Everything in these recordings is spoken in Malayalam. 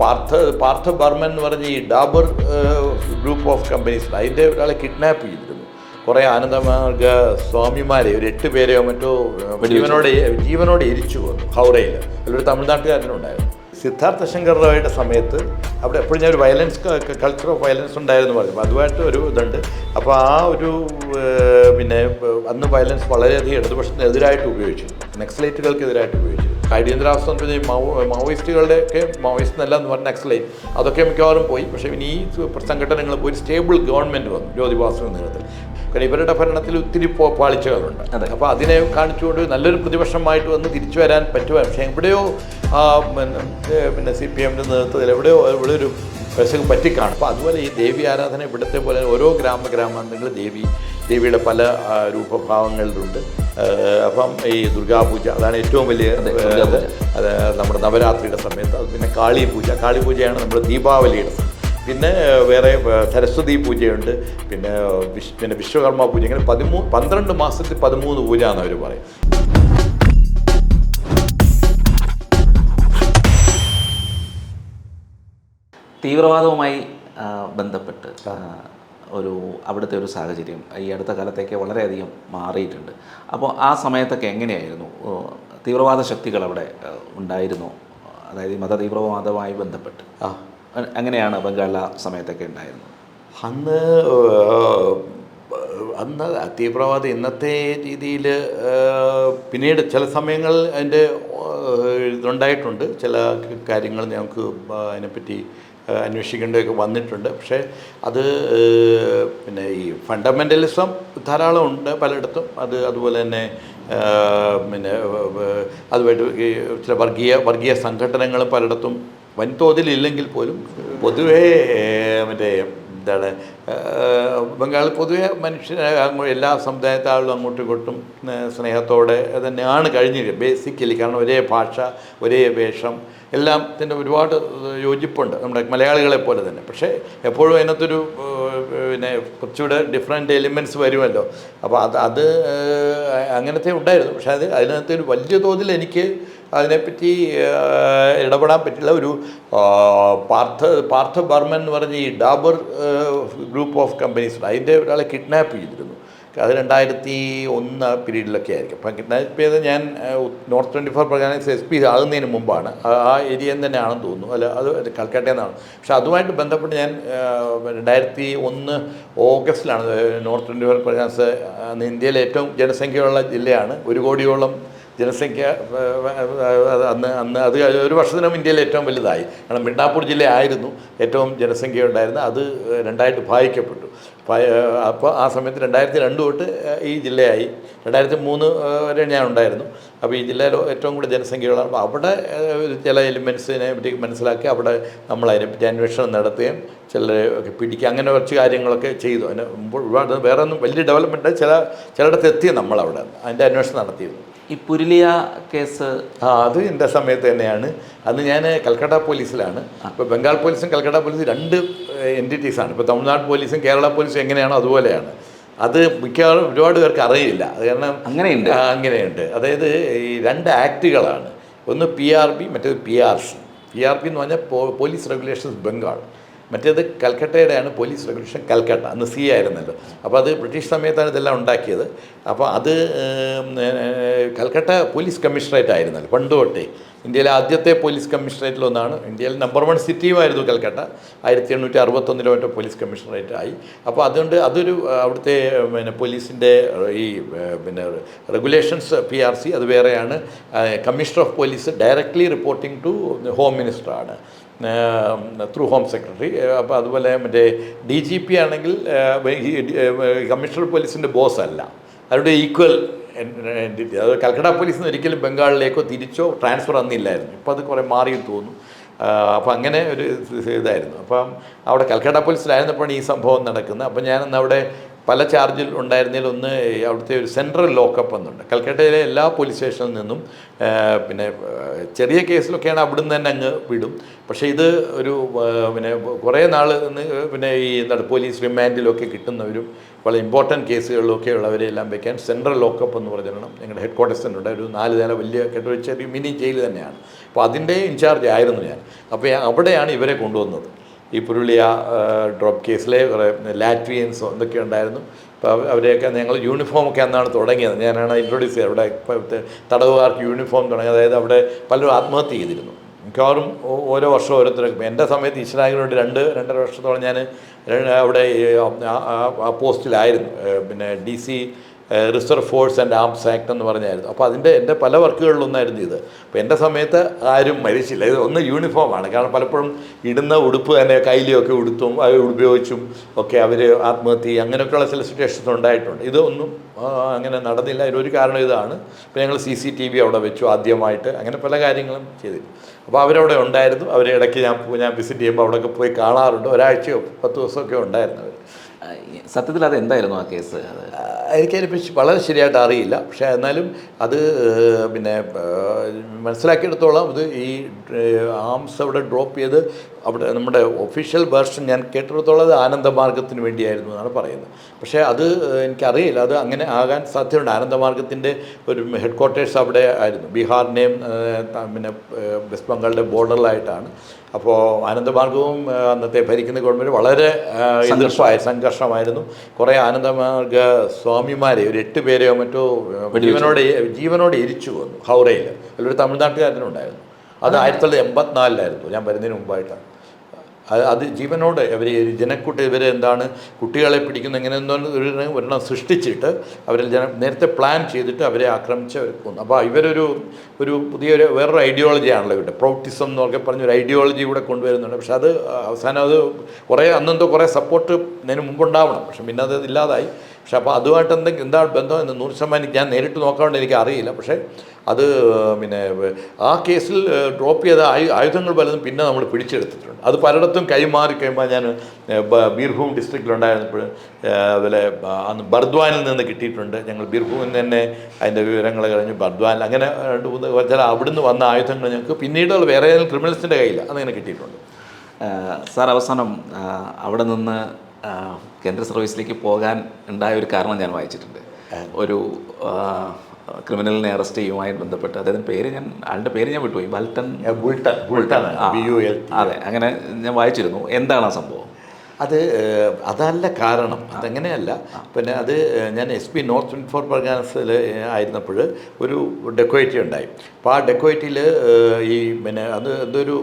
പാർത്ഥ പാർത്ഥ ബർമൻ എന്ന് പറഞ്ഞ ഈ ഡാബർ ഗ്രൂപ്പ് ഓഫ് കമ്പനീസ് അതിന്റെ ഒരാളെ കിഡ്നാപ്പ് ചെയ്തിരുന്നു. കുറേ ആനന്ദമാർഗ സ്വാമിമാരെ ഒരു എട്ട് പേരെയോ മറ്റോ ജീവനോട് ജീവനോടെ എരിച്ചു വന്നു ഹൗറയിൽ. അതിലൊരു തമിഴ്നാട്ടുകാരനുണ്ടായിരുന്നു സിദ്ധാർത്ഥ ശങ്കർ റായുടെ സമയത്ത് അവിടെ എപ്പോഴും ഞാൻ ഒരു വയലൻസ് കൾച്ചർ ഓഫ് വയലൻസ് ഉണ്ടായിരുന്നു പറഞ്ഞു. അപ്പോൾ അതുമായിട്ട് ഒരു ഇതുണ്ട്. അപ്പോൾ ആ ഒരു പിന്നെ അന്ന് വയലൻസ് വളരെയധികം ഇടതുപക്ഷത്തിന് എതിരായിട്ട് ഉപയോഗിച്ചു. നക്സലേറ്റുകൾക്ക് എതിരായിട്ട് ഉപയോഗിച്ചു. അടിയന്തരാവസ്ഥ എന്ന് പറഞ്ഞാൽ മാവോ മാവോയിസ്റ്റുകളുടെ ഒക്കെ മാവോയിസ്റ്റ് എന്നല്ല എന്ന് പറഞ്ഞ നക്സലൈറ്റ് അതൊക്കെ മിക്കവാറും പോയി. പക്ഷേ ഇനി ഈ സംഘടനകൾ പോയി സ്റ്റേബിൾ ഗവൺമെന്റ് വന്നു ജ്യോതിബാസു നേതൃത്വത്തിൽ കാരണം ഇവരുടെ ഭരണത്തിൽ ഒത്തിരി പോ- പാളിച്ചകളുണ്ട്. അപ്പോൾ അതിനെ കാണിച്ചുകൊണ്ട് നല്ലൊരു പ്രതിപക്ഷമായിട്ട് വന്ന് തിരിച്ചു വരാൻ പറ്റുക പക്ഷേ എവിടെയോ പിന്നെ, സി പി എമ്മിന്റെ നേതൃത്വത്തിൽ എവിടെയോ ഇവിടെ ഒരു പ്രശ്നം പറ്റിക്കാണും. അപ്പോൾ അതുപോലെ ഈ ദേവി ആരാധന ഇവിടുത്തെ പോലെ ഓരോ ഗ്രാമ ദേവി ദേവിയുടെ പല രൂപഭാവങ്ങളിലുണ്ട്. അപ്പം ഈ ദുർഗാപൂജ അതാണ് ഏറ്റവും വലിയ അതെ, നമ്മുടെ നവരാത്രിയുടെ സമയത്ത് അത് പിന്നെ കാളി പൂജ കാളി പൂജയാണ് നമ്മുടെ ദീപാവലിയുടെ സമയം. പിന്നെ വേറെ സരസ്വതി പൂജയുണ്ട്. പിന്നെ വിശ് പിന്നെ വിശ്വകർമ്മ പൂജ. ഇങ്ങനെ പതിമൂന്ന് പന്ത്രണ്ട് മാസത്തിൽ പതിമൂന്ന് പൂജ എന്ന് അവർ പറയും. തീവ്രവാദവുമായി ബന്ധപ്പെട്ട് ഒരു അവിടുത്തെ ഒരു സാഹചര്യം ഈ അടുത്ത കാലത്തേക്ക് വളരെയധികം മാറിയിട്ടുണ്ട്. അപ്പോൾ ആ സമയത്തൊക്കെ എങ്ങനെയായിരുന്നു? തീവ്രവാദ ശക്തികൾ അവിടെ ഉണ്ടായിരുന്നു. അതായത് മത തീവ്രവാദവുമായി ബന്ധപ്പെട്ട്. അങ്ങനെയാണ് ബംഗാളിൽ ആ സമയത്തൊക്കെ ഉണ്ടായിരുന്നത്? അന്ന് അന്ന് തീവ്രവാദം ഇന്നത്തെ രീതിയിൽ പിന്നീട് ചില സമയങ്ങളിൽ അതിന്റെ ഇതുണ്ടായിട്ടുണ്ട്. ചില കാര്യങ്ങൾ ഞങ്ങൾക്ക് അതിനെപ്പറ്റി അന്വേഷിക്കേണ്ടതൊക്കെ വന്നിട്ടുണ്ട്. പക്ഷേ അത് പിന്നെ ഈ ഫണ്ടമെന്റലിസം ധാരാളം ഉണ്ട് പലയിടത്തും. അത് അതുപോലെ തന്നെ പിന്നെ അതുമായിട്ട് ചില വർഗീയ വർഗീയ സംഘടനകൾ പലയിടത്തും വൻതോതിൽ ഇല്ലെങ്കിൽ പോലും പൊതുവേ മറ്റേ എന്താണ് ബംഗാളിൽ പൊതുവെ മനുഷ്യരെ എല്ലാ സമുദായത്താളും അങ്ങോട്ടും ഇങ്ങോട്ടും സ്നേഹത്തോടെ തന്നെയാണ് കഴിഞ്ഞിരിക്കുന്നത്. ബേസിക്കലി കാരണം ഒരേ ഭാഷ ഒരേ വേഷം എല്ലാം ഇതിന്റെ ഒരുപാട് യോജിപ്പുണ്ട്. നമ്മുടെ മലയാളികളെ പോലെ തന്നെ. പക്ഷേ എപ്പോഴും അതിനകത്തൊരു പിന്നെ കുറച്ചുകൂടെ ഡിഫറെന്റ് എലിമെന്റ്സ് വരുമല്ലോ. അപ്പോൾ അത് അത് അങ്ങനത്തെ ഉണ്ടായിരുന്നു. പക്ഷേ അത് അതിനകത്ത് ഒരു വലിയ തോതിൽ എനിക്ക് അതിനെപ്പറ്റി ഇടപെടാൻ പറ്റില്ല. ഒരു പാർത്ഥ പാർത്ഥ ബർമൻ എന്ന് പറഞ്ഞ ഈ ഡാബർ ഗ്രൂപ്പ് ഓഫ് കമ്പനീസ് അതിന്റെ ഒരാളെ കിഡ്നാപ്പ് ചെയ്തിരുന്നു. അത് രണ്ടായിരത്തി ഒന്ന് പീരീഡിലൊക്കെ ആയിരിക്കും. അപ്പം ഇപ്പോൾ ഞാൻ നോർത്ത് ട്വന്റി ഫോർ പ്രകാരം എസ് പി ആകുന്നതിന് മുമ്പാണ്. ആ- നിന്ന് തന്നെയാണെന്ന് തോന്നുന്നു. അല്ല അത് കൽക്കട്ടയിൽ നിന്നാണ്. പക്ഷെ അതുമായിട്ട് ബന്ധപ്പെട്ട് ഞാൻ രണ്ടായിരത്തി ഒന്ന് ഓഗസ്റ്റിലാണ് നോർത്ത് ട്വന്റി ഫോർ പ്രകാശ് ഇന്ത്യയിലെ ഏറ്റവും ജനസംഖ്യയുള്ള ജില്ലയാണ്. ഒരു കോടിയോളം ജനസംഖ്യ അന്ന് അന്ന് അത് ഒരു വർഷത്തിനും ഇന്ത്യയിലെ ഏറ്റവും വലുതായി. കാരണം മിഡ്നാപ്പൂർ ജില്ലയായിരുന്നു ഏറ്റവും ജനസംഖ്യ ഉണ്ടായിരുന്നത്. അത് രണ്ടായിട്ട് ഭാഗിക്കപ്പെട്ടു. അപ്പോൾ ആ സമയത്ത് രണ്ടായിരത്തി രണ്ട് തൊട്ട് ഈ ജില്ലയായി. രണ്ടായിരത്തി മൂന്ന് വരെ ഞാൻ ഉണ്ടായിരുന്നു. അപ്പോൾ ഈ ജില്ലയിൽ ഏറ്റവും കൂടുതൽ ജനസംഖ്യയുള്ള അപ്പോൾ അവിടെ ചില എലിമെൻസിനെ പറ്റി മനസ്സിലാക്കി അവിടെ നമ്മൾ അതിനെപ്പറ്റി അന്വേഷണം നടത്തുകയും ചിലരെ ഒക്കെ പിടിക്കുക അങ്ങനെ കുറച്ച് കാര്യങ്ങളൊക്കെ ചെയ്തു. അതിന് മുമ്പ് ഒരുപാട് വേറെ ഒന്നും വലിയ ഡെവലപ്മെന്റ് ചില ചിലയിടത്ത് എത്തി നമ്മളവിടെ. അതിന്റെ അന്വേഷണം നടത്തിയിരുന്നു. ഈ പുരുലിയ കേസ്. ആ അത് എന്റെ സമയത്ത് തന്നെയാണ്. അന്ന് ഞാൻ കൽക്കട്ട പോലീസിലാണ്. ഇപ്പോൾ ബംഗാൾ പോലീസും കൽക്കട്ട പോലീസും രണ്ട് എന്റിറ്റീസാണ് ഇപ്പോൾ തമിഴ്നാട് പോലീസും കേരള പോലീസും എങ്ങനെയാണോ അതുപോലെയാണ്. അത് മിക്കവാറും ഒരുപാട് പേർക്ക് അറിയില്ല. അത് കാരണം അങ്ങനെയുണ്ട്. അങ്ങനെയുണ്ട്. അതായത് ഈ രണ്ട് ആക്റ്റുകളാണ്. ഒന്ന് പി ആർ ബി മറ്റേത് P R C P R B എന്ന് പറഞ്ഞാൽ പോലീസ് റെഗുലേഷൻസ് ബംഗാൾ. മറ്റേത് കൽക്കട്ടയുടെയാണ് പോലീസ് റെഗുലേഷൻ കൽക്കട്ട അന്ന് സി ആയിരുന്നല്ലോ. അപ്പോൾ അത് ബ്രിട്ടീഷ് സമയത്താണ് ഇതെല്ലാം ഉണ്ടാക്കിയത്. അപ്പോൾ അത് കൽക്കട്ട പോലീസ് കമ്മീഷണറേറ്റ് ആയിരുന്നല്ലോ പണ്ട് തൊട്ടേ ഇന്ത്യയിലെ ആദ്യത്തെ പോലീസ് കമ്മീഷണറേറ്റിലൊന്നാണ് ഇന്ത്യയിൽ നമ്പർ വൺ സിറ്റിയുമായിരുന്നു കൽക്കട്ട. ആയിരത്തി എണ്ണൂറ്റി അറുപത്തൊന്നിലോ മറ്റോ പോലീസ് കമ്മീഷണറേറ്റ് ആയി. അപ്പോൾ അതുകൊണ്ട് അതൊരു അവിടുത്തെ പിന്നെ പോലീസിന്റെ ഈ പിന്നെ റെഗുലേഷൻസ് പി ആർ സി അത് വേറെയാണ്. Commissioner of police directly reporting to home മിനിസ്റ്ററാണ്. Through home secretary അപ്പോൾ അതുപോലെ മറ്റേ ഡി ജി പി ആണെങ്കിൽ കമ്മീഷണർ പോലീസിന്റെ ബോസ് അല്ല. അവരുടെ ഈക്വൽ എന്റിറ്റി അത് പോലീസിൽ നിന്ന് ഒരിക്കലും ബംഗാളിലേക്കോ തിരിച്ചോ ട്രാൻസ്ഫർ അന്നില്ലായിരുന്നു ഇപ്പോൾ അത് കുറേ മാറി തോന്നുന്നു. അപ്പോൾ അങ്ങനെ ഒരു ഇത് ഇതായിരുന്നു. അപ്പം അവിടെ കൽക്കട്ട പോലീസിലായിരുന്നപ്പോഴാണ് ഈ സംഭവം നടക്കുന്നത്. അപ്പം ഞാനന്ന് അവിടെ പല ചാർജിൽ ഉണ്ടായിരുന്നതിൽ ഒന്ന് അവിടുത്തെ ഒരു സെൻട്രൽ ലോക്കപ്പ് എന്നുണ്ട്. കൽക്കട്ടയിലെ എല്ലാ പോലീസ് സ്റ്റേഷനിൽ നിന്നും പിന്നെ ചെറിയ കേസിലൊക്കെയാണ് അവിടുന്ന് തന്നെ അങ്ങ് വിടും. പക്ഷേ ഇത് ഒരു പിന്നെ കുറേ നാൾ പിന്നെ ഈ എന്താണ് പോലീസ് റിമാൻഡിലൊക്കെ കിട്ടുന്നവരും വളരെ ഇമ്പോർട്ടന്റ് കേസുകളിലൊക്കെ ഉള്ളവരെ എല്ലാം വെക്കാൻ സെൻട്രൽ ലോക്കപ്പ് എന്ന് പറഞ്ഞിരണം ഞങ്ങളുടെ ഹെഡ് ക്വാർട്ടേഴ്സ് ഉണ്ട് ഒരു നാല് നില വലിയ കെട്ടിട ഒരു മിനി ജയിൽ തന്നെയാണ്. അപ്പോൾ അതിന്റെ ഇൻചാർജ് ആയിരുന്നു ഞാൻ. അപ്പോൾ അവിടെയാണ് ഇവരെ കൊണ്ടുവന്നത്. ഈ പുരുളിയ ഡ്രോപ്പ് കേസിലെ കുറേ ലാറ്റ്വിയൻസോ എന്തൊക്കെ ഉണ്ടായിരുന്നു. അപ്പോൾ അവ- അവരെയൊക്കെ ഞങ്ങൾ യൂണിഫോം ഒക്കെ അന്നാണ് തുടങ്ങിയത്. ഞാനാണ് ഇൻട്രൊഡ്യൂസ് ചെയ്തത്. അവിടെ തടവുകാർക്ക് യൂണിഫോം തുടങ്ങി. അതായത് അവിടെ പലരും ആത്മഹത്യ ചെയ്തിരുന്നു. മിക്കവാറും ഓരോ വർഷം ഓരോരുത്തർക്കും. എന്റെ സമയത്ത് ഈശ്വരാങ്കിനോട് രണ്ട് രണ്ടര വർഷത്തോളം ഞാൻ അവിടെ പോസ്റ്റിലായിരുന്നു പിന്നെ D C reserve force and arms act എന്ന് പറഞ്ഞായിരുന്നു. അപ്പോൾ അതിന്റെ എന്റെ പല വർക്കുകളിലൊന്നായിരുന്നു ഇത്. അപ്പോൾ എന്റെ സമയത്ത് ആരും മരിച്ചില്ല. ഇത് ഒന്ന് യൂണിഫോമാണ് കാരണം പലപ്പോഴും ഇടുന്ന ഉടുപ്പ് തന്നെ കയ്യിലൊക്കെ ഉടുത്തും ഉപയോഗിച്ചും ഒക്കെ അവർ ആത്മഹത്യ. അങ്ങനെയൊക്കെയുള്ള ചില സിറ്റുവേഷൻസ് ഉണ്ടായിട്ടുണ്ട്. ഇതൊന്നും അങ്ങനെ നടന്നില്ല. അതിനൊരു കാരണം ഇതാണ്. ഇപ്പോൾ ഞങ്ങൾ സി സി ടി വി അവിടെ വെച്ചു ആദ്യമായിട്ട്. അങ്ങനെ പല കാര്യങ്ങളും ചെയ്തു അപ്പോൾ അവരവിടെ ഉണ്ടായിരുന്നു. അവരെ ഇടയ്ക്ക് ഞാൻ ഞാൻ വിസിറ്റ് ചെയ്യുമ്പോൾ അവിടെയൊക്കെ പോയി കാണാറുണ്ട്. ഒരാഴ്ചയോ പത്ത് ദിവസമൊക്കെ ഉണ്ടായിരുന്നു അവർ സത്യത്തിൽ അത് എന്തായിരുന്നു ആ കേസ്? എനിക്ക് എനിക്കതിനെപ്പറ്റി വളരെ ശരിയായിട്ട് അറിയില്ല. പക്ഷേ എന്നാലും അത് പിന്നെ മനസ്സിലാക്കിയെടുത്തോളം ഇത് ഈ ആംസ് അവിടെ ഡ്രോപ്പ് ചെയ്ത് അവിടെ നമ്മുടെ ഒഫീഷ്യൽ വേർഷൻ ഞാൻ കേട്ടിടത്തോളം അത് ആനന്ദമാർഗത്തിന് വേണ്ടിയായിരുന്നു എന്നാണ് പറയുന്നത്. പക്ഷേ അത് എനിക്കറിയില്ല. അത് അങ്ങനെ ആകാൻ സാധ്യതയുണ്ട്. ആനന്ദമാർഗത്തിന്റെ ഒരു ഹെഡ് ക്വാർട്ടേഴ്സ് അവിടെ ആയിരുന്നു. ബീഹാറിന്റെയും പിന്നെ വെസ്റ്റ് ബംഗാളിന്റെ ബോർഡറിലായിട്ടാണ്. അപ്പോൾ ആനന്ദമാർഗവും അന്നത്തെ ഭരിക്കുന്ന ഗവൺമെന്റ് വളരെ സംഘർഷമായ സംഘർഷമായിരുന്നു. കുറേ ആനന്ദമാർഗ സ്വാമിമാരെ ഒരു എട്ട് പേരെയോ മറ്റോ ജീവനോടെ ജീവനോടെ എരിച്ചു വന്നു ഹൗറയിൽ അതിലൊരു തമിഴ്നാട്ടുകാരനുണ്ടായിരുന്നു അത് ആയിരത്തി തൊള്ളായിരത്തി എൺപത്തിനാലിലായിരുന്നു ഞാൻ വരുന്നതിന് മുമ്പായിട്ടാണ് അത് ജീവനോട് ഇവർ ജനക്കൂട്ട് ഇവർ എന്താണ് കുട്ടികളെ പിടിക്കുന്ന എങ്ങനെ ഒരു ഒരെണ്ണം സൃഷ്ടിച്ചിട്ട് അവരിൽ ജന നേരത്തെ പ്ലാൻ ചെയ്തിട്ട് അവരെ ആക്രമിച്ച് അവർ കൊന്നു അപ്പോൾ ഇവരൊരു ഒരു പുതിയൊരു വേറൊരു ഐഡിയോളജിയാണല്ലോ ഇവിടെ പ്രൗട്ടിസം എന്നൊക്കെ പറഞ്ഞൊരു ഐഡിയോളജി കൂടെ കൊണ്ടുവരുന്നുണ്ട്. പക്ഷെ അത് അവസാനം അത് കുറേ അന്നെന്തോ കുറേ സപ്പോർട്ട് ഇതിന് മുമ്പുണ്ടാവണം. പക്ഷെ പിന്നെ അത് ഇല്ലാതായി. പക്ഷെ അപ്പോൾ അതുമായിട്ട് എന്തെങ്കിലും എന്താ ബന്ധം എന്ന് നൂറ് ശതമാനം ഞാൻ നേരിട്ട് നോക്കാണ്ട് എനിക്ക് അറിയില്ല. പക്ഷേ അത് പിന്നെ ആ കേസിൽ ഡ്രോപ്പ് ചെയ്ത ആയു- ആയുധങ്ങൾ പലതും പിന്നെ നമ്മൾ പിടിച്ചെടുത്തിട്ടുണ്ട്. അത് പലയിടത്തും കൈമാറി കഴിയുമ്പോൾ ഞാൻ ബീർഭൂം ഡിസ്ട്രിക്റ്റിലുണ്ടായിരുന്നപ്പോൾ അതുപോലെ അന്ന് ബർദ്വാനിൽ നിന്ന് കിട്ടിയിട്ടുണ്ട്. ഞങ്ങൾ ബീർഭൂമിൽ നിന്ന് തന്നെ അതിന്റെ വിവരങ്ങൾ കഴിഞ്ഞ് ബർദ്വാനിൽ അങ്ങനെ രണ്ട് മൂന്ന് ചില അവിടുന്ന് വന്ന ആയുധങ്ങൾ ഞങ്ങൾക്ക് പിന്നീട് വേറെ ഏതെങ്കിലും ക്രിമിനൽസിന്റെ കയ്യിൽ അതങ്ങനെ കിട്ടിയിട്ടുണ്ട്. സാർ അവസാനം അവിടെ നിന്ന് കേന്ദ്ര സർവീസിലേക്ക് പോകാൻ ഉണ്ടായ ഒരു കാരണം ഞാൻ വായിച്ചിട്ടുണ്ട്. ഒരു ക്രിമിനലിനെ അറസ്റ്റ് ചെയ്യുമായി ബന്ധപ്പെട്ട് അദ്ദേഹത്തിന്റെ പേര് ഞാൻ ആളുടെ പേര് ഞാൻ വിട്ടുപോയി. ബൽട്ടൺ ബുൾട്ടൻ. ബുൾട്ടൺ ആ, ബി യു എൽ അതെ അങ്ങനെ ഞാൻ വായിച്ചിരുന്നു. എന്താണ് ആ സംഭവം? അത് അതല്ല കാരണം. അതങ്ങനെയല്ല പിന്നെ അത് ഞാൻ S P north twenty four ആയിരുന്നപ്പോൾ ഒരു ഡെക്കോയിറ്റി ഉണ്ടായി. അപ്പോൾ ആ ഡെക്കോയിറ്റിയിൽ ഈ പിന്നെ അത് എന്തൊരു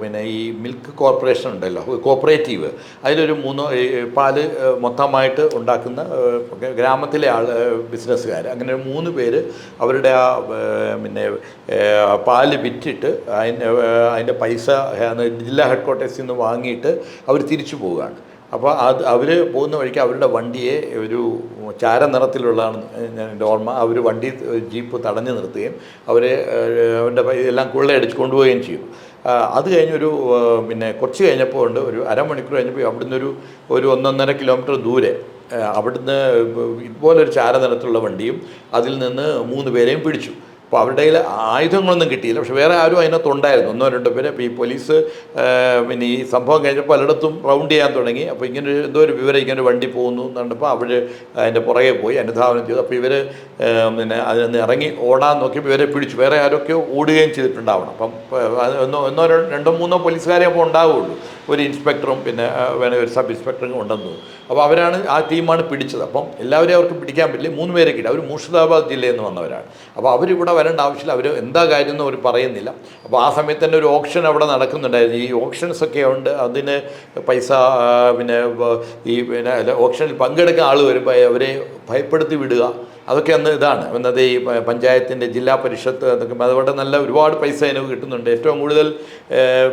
പിന്നെ ഈ മിൽക്ക് കോർപ്പറേഷൻ ഉണ്ടല്ലോ കോപ്പറേറ്റീവ്. അതിലൊരു മൂന്നോ പാൽ മൊത്തമായിട്ട് ഉണ്ടാക്കുന്ന ഗ്രാമത്തിലെ ആൾ ബിസിനസ്സുകാർ അങ്ങനെ മൂന്ന് പേര് അവരുടെ ആ പിന്നെ പാൽ വിറ്റിട്ട് അതിന്റെ അതിന്റെ പൈസ ജില്ലാ ഹെഡ് ക്വാർട്ടേഴ്സിൽ നിന്ന് വാങ്ങിയിട്ട് അവർ തിരിച്ചു പോവുകയാണ്. അപ്പോൾ അത് അവർ പോകുന്ന വഴിക്ക് അവരുടെ വണ്ടിയെ ഒരു ചാര നിറത്തിലുള്ളതാണ് ഞാൻ എന്റെ ഓർമ്മ. അവർ വണ്ടി ജീപ്പ് തടഞ്ഞു നിർത്തുകയും അവരെ അവരുടെ എല്ലാം കൊള്ളയടിച്ച് കൊണ്ടുപോവുകയും ചെയ്യും. അത് കഴിഞ്ഞൊരു പിന്നെ കുറച്ച് കഴിഞ്ഞപ്പോൾ ഉണ്ട് ഒരു അരമണിക്കൂർ കഴിഞ്ഞപ്പോൾ അവിടുന്ന് ഒരു ഒരു ഒന്നൊന്നര കിലോമീറ്റർ ദൂരെ അവിടുന്ന് ഇതുപോലൊരു ചാര നിറത്തിലുള്ള വണ്ടിയും അതിൽ നിന്ന് മൂന്ന് പേരെയും പിടിച്ചു. അപ്പോൾ അവരുടെ കയ്യിൽ ആയുധങ്ങളൊന്നും കിട്ടിയില്ല. പക്ഷെ വേറെ ആരും അതിനകത്ത് ഉണ്ടായിരുന്നു. ഒന്നോ രണ്ടോ പേര് അപ്പോൾ ഈ പോലീസ് പിന്നെ ഈ സംഭവം കഴിഞ്ഞപ്പോൾ പലയിടത്തും റൗണ്ട് ചെയ്യാൻ തുടങ്ങി. അപ്പോൾ ഇങ്ങനെ എന്തോ ഒരു വിവരം ഇങ്ങനെ വണ്ടി പോകുന്നു എന്ന് കണ്ടപ്പോൾ അവർ അതിന്റെ പുറകെ പോയി. അനുധാവനം ചെയ്തു. അപ്പോൾ ഇവർ പിന്നെ അതിൽ നിന്ന് ഇറങ്ങി ഓടാൻ നോക്കിയപ്പോൾ ഇവരെ പിടിച്ചു. വേറെ ആരൊക്കെയോ ഓടുകയും ചെയ്തിട്ടുണ്ടാവണം. അപ്പം ഒന്നോ ഒന്നോ രണ്ടോ മൂന്നോ പോലീസുകാരെ അപ്പോൾ ഉണ്ടാവുകയുള്ളൂ ഒരു ഇൻസ്പെക്ടറും പിന്നെ വേണമെങ്കിൽ ഒരു സബ് ഇൻസ്പെക്ടറും ഉണ്ടെന്നു. അപ്പോൾ അവരാണ് ആ ടീമാണ് പിടിച്ചത്. അപ്പം എല്ലാവരെയും അവർക്ക് പിടിക്കാൻ പറ്റില്ല. മൂന്ന് പേരെ കിട്ടി. അവർ മുർഷിദാബാദ് ജില്ലയിൽ നിന്ന് വന്നവരാണ്. അപ്പോൾ അവരിവിടെ വരേണ്ട ആവശ്യമില്ല. അവർ എന്താ കാര്യം എന്ന് അവർ പറയുന്നില്ല. അപ്പോൾ ആ സമയത്ത് തന്നെ ഒരു ഓപ്ഷൻ അവിടെ നടക്കുന്നുണ്ടായിരുന്നു. ഈ ഓപ്ഷൻസ് ഒക്കെ ഉണ്ട്. അതിന് പൈസ പിന്നെ ഈ പിന്നെ ഓപ്ഷനിൽ പങ്കെടുക്കുന്ന ആൾ വരുമ്പോൾ അവരെ ഭയപ്പെടുത്തി വിടുക. അതൊക്കെ അന്ന് ഇതാണ്. എന്നത് ഈ പഞ്ചായത്തിന്റെ ജില്ലാ പരിഷത്ത് അതൊക്കെ അതുകൊണ്ട് നല്ല ഒരുപാട് പൈസ അതിന് കിട്ടുന്നുണ്ട്. ഏറ്റവും കൂടുതൽ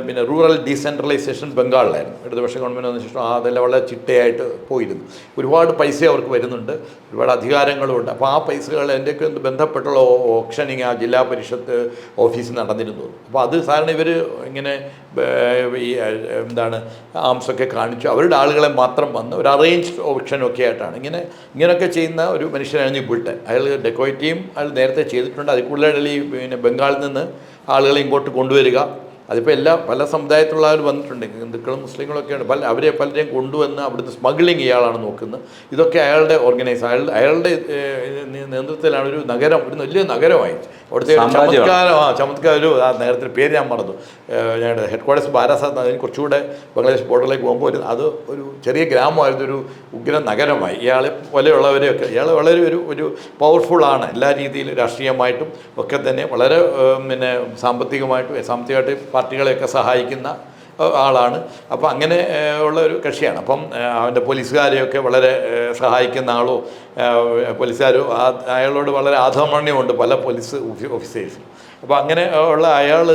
പിന്നെ റൂറൽ ഡീസെൻട്രലൈസേഷൻ ബംഗാളിലായിരുന്നു. ഇടതുപക്ഷ ഗവൺമെന്റ് വന്ന ശേഷം അതെല്ലാം വളരെ ചിട്ടയായിട്ട് പോയിരുന്നു. ഒരുപാട് പൈസ അവർക്ക് വരുന്നുണ്ട്. ഒരുപാട് അധികാരങ്ങളും ഉണ്ട് അപ്പോൾ ആ പൈസകൾ എന്റെയൊക്കെ ബന്ധപ്പെട്ടുള്ള ഓപ്ഷനിങ് ആ ജില്ലാ പരിഷത്ത് ഓഫീസിൽ നടന്നിരുന്നു. അപ്പോൾ അത് സാധാരണ ഇവർ ഇങ്ങനെ ഈ എന്താണ് ആംസൊക്കെ കാണിച്ചു. അവരുടെ ആളുകളെ മാത്രം വന്ന് ഒരു അറേഞ്ച്ഡ് ഓപ്ഷനൊക്കെ ആയിട്ടാണ്. ഇങ്ങനെ ഇങ്ങനെയൊക്കെ ചെയ്യുന്ന ഒരു മനുഷ്യനാണ് ഈ ബുൾട്ടൻ. അയാൾ ഡെക്കോറേറ്റീവും അയാൾ നേരത്തെ ചെയ്തിട്ടുണ്ട്. അതിൽ കൂടുതൽ ഈ പിന്നെ ബംഗാളിൽ നിന്ന് ആളുകളെ ഇങ്ങോട്ട് കൊണ്ടുവരിക. അതിപ്പോൾ എല്ലാ പല സമുദായത്തിലുള്ള ആൾ വന്നിട്ടുണ്ട്. ഹിന്ദുക്കളും മുസ്ലിങ്ങളൊക്കെയാണ് പല അവരെ പലരെയും കൊണ്ടുവന്ന് അവിടുത്തെ സ്മഗ്ലിങ് ഇയാളാണ് നോക്കുന്നത്. ഇതൊക്കെ അയാളുടെ ഓർഗനൈസ് അയാളുടെ അയാളുടെ നേതൃത്വത്തിലാണ് ഒരു നഗരം ഒരു വലിയ നഗരമായി അവിടുത്തെ ചമത്കാരം ആ ചമത്കാരം ആ നേരത്തെ പേര് ഞാൻ മറന്നു. ഞങ്ങളുടെ ഹെഡ് ക്വാർട്ടേഴ്സ് ബാരാസാത്ത് അതിന് കുറച്ചുകൂടെ ബംഗ്ലാദേശ് ബോർഡറിലേക്ക് പോകുമ്പോൾ ഒരു അത് ഒരു ചെറിയ ഗ്രാമമായിരുന്നു ഒരു ഉഗ്ര നഗരമായി. ഇയാളെ പോലെയുള്ളവരെയൊക്കെ ഇയാൾ വളരെ ഒരു ഒരു പവർഫുള്ളാണ് എല്ലാ രീതിയിലും രാഷ്ട്രീയമായിട്ടും ഒക്കെ തന്നെ വളരെ പിന്നെ സാമ്പത്തികമായിട്ടും സാമ്പത്തികമായിട്ട് പാർട്ടികളെയൊക്കെ സഹായിക്കുന്ന ആളാണ്. അപ്പോൾ അങ്ങനെ ഉള്ള ഒരു കക്ഷിയാണ്. അപ്പം അവന്റെ പോലീസുകാരെയൊക്കെ വളരെ സഹായിക്കുന്ന ആളോ പോലീസുകാരോ അയാളോട് വളരെ ആധമണ്യമുണ്ട് പല പോലീസ് ഓഫീ- ഓഫീസേഴ്സും. അപ്പോൾ അങ്ങനെ ഉള്ള അയാൾ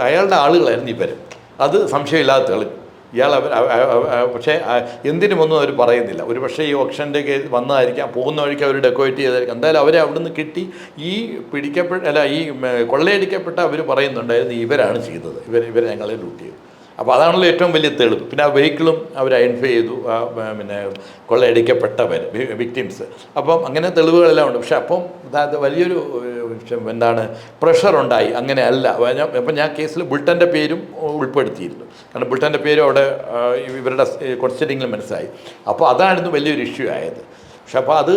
അയാളുടെ ആളുകളായിരുന്നു ഇവർ അത് സംശയമില്ലാതെ തെളിഞ്ഞു ഇയാൾ അവർ അവ- അവ- അവ- പക്ഷേ എന്തിനും ഒന്നും അവർ പറയുന്നില്ല. ഒരു പക്ഷേ ഈ ഓപ്ഷന്റെ കേസ് വന്നതായിരിക്കാം. പോകുന്ന വഴിക്ക് അവർ ഡെക്കോറേറ്റ് ചെയ്തായിരിക്കും. എന്തായാലും അവരെ അവിടുന്ന് കിട്ടി. ഈ പിടിക്കപ്പെട്ട അല്ല ഈ കൊള്ളയടിക്കപ്പെട്ട അവർ പറയുന്നുണ്ടായിരുന്നു ഇവരാണ് ചെയ്തത്. ഇവർ ഇവരെ ഞങ്ങളെ ലൂട്ട് ചെയ്തു. അപ്പോൾ അതാണല്ലോ ഏറ്റവും വലിയ തെളിവ്. പിന്നെ ആ വെഹിക്കിളും അവർ ഐഡന്റിഫൈ ചെയ്തു. ആ, പിന്നെ കൊള്ളയടിക്കപ്പെട്ടവർ വിക്ടിംസ് അപ്പം അങ്ങനെ തെളിവുകളെല്ലാം ഉണ്ട്. പക്ഷെ അപ്പം വലിയൊരു എന്താണ്? പ്രഷർ ഉണ്ടായി. അങ്ങനെ അല്ല. അപ്പം ഞാൻ കേസിൽ ബുൾട്ടന്റെ പേരും ഉൾപ്പെടുത്തിയിരുന്നു. കാരണം ബുൾട്ടന്റെ പേരും അവിടെ ഇവരുടെ കുറച്ചെങ്കിലും മനസ്സിലായി. അപ്പോൾ അതായിരുന്നു വലിയൊരു ഇഷ്യൂ ആയത്. പക്ഷെ അപ്പോൾ അത്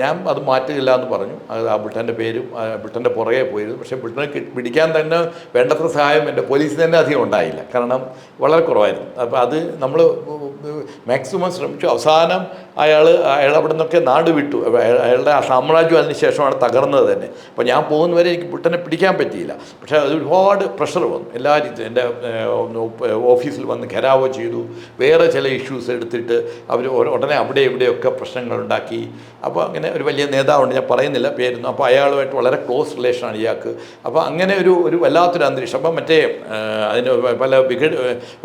ഞാൻ അത് മാറ്റില്ല എന്ന് പറഞ്ഞു. അത് ആ ബ്രിട്ടന്റെ പേരും ബ്രിട്ടന്റെ പുറകെ പോയിരുന്നു. പക്ഷേ ബ്രിട്ടനെ പിടിക്കാൻ തന്നെ വേണ്ടത്ര സഹായം എന്റെ പോലീസിന് തന്നെ അധികം ഉണ്ടായില്ല. കാരണം വളരെ കുറവായിരുന്നു. അപ്പോൾ അത് നമ്മൾ മാക്സിമം ശ്രമിച്ചു. അവസാനം അയാൾ അയാൾ അവിടെ നിന്നൊക്കെ നാട് വിട്ടു. അയാളുടെ ആ സാമ്രാജ്യം അതിന് ശേഷമാണ് തകർന്നത് തന്നെ. അപ്പോൾ ഞാൻ പോകുന്നവരെ എനിക്ക് ബ്രിട്ടനെ പിടിക്കാൻ പറ്റിയില്ല. പക്ഷേ അത് ഒരുപാട് പ്രഷർ വന്നു. എല്ലാ രീതിയിലും എന്റെ ഓഫീസിൽ വന്ന് ഘരാവോ ചെയ്തു. വേറെ ചില ഇഷ്യൂസ് എടുത്തിട്ട് അവർ ഉടനെ അവിടെ ഇവിടെയൊക്കെ പ്രശ്നങ്ങൾ ഉണ്ടാക്കി. അപ്പോൾ അങ്ങനെ ഒരു വലിയ നേതാവുണ്ട് ഞാൻ പറയുന്നില്ല പേരുന്നു. അപ്പോൾ അയാളുമായിട്ട് വളരെ ക്ലോസ് റിലേഷനാണ് ഇയാൾക്ക്. അപ്പോൾ അങ്ങനെ ഒരു ഒരു വല്ലാത്തൊരു അന്തരീക്ഷം. അപ്പം മറ്റേ അതിന് പല വിഘട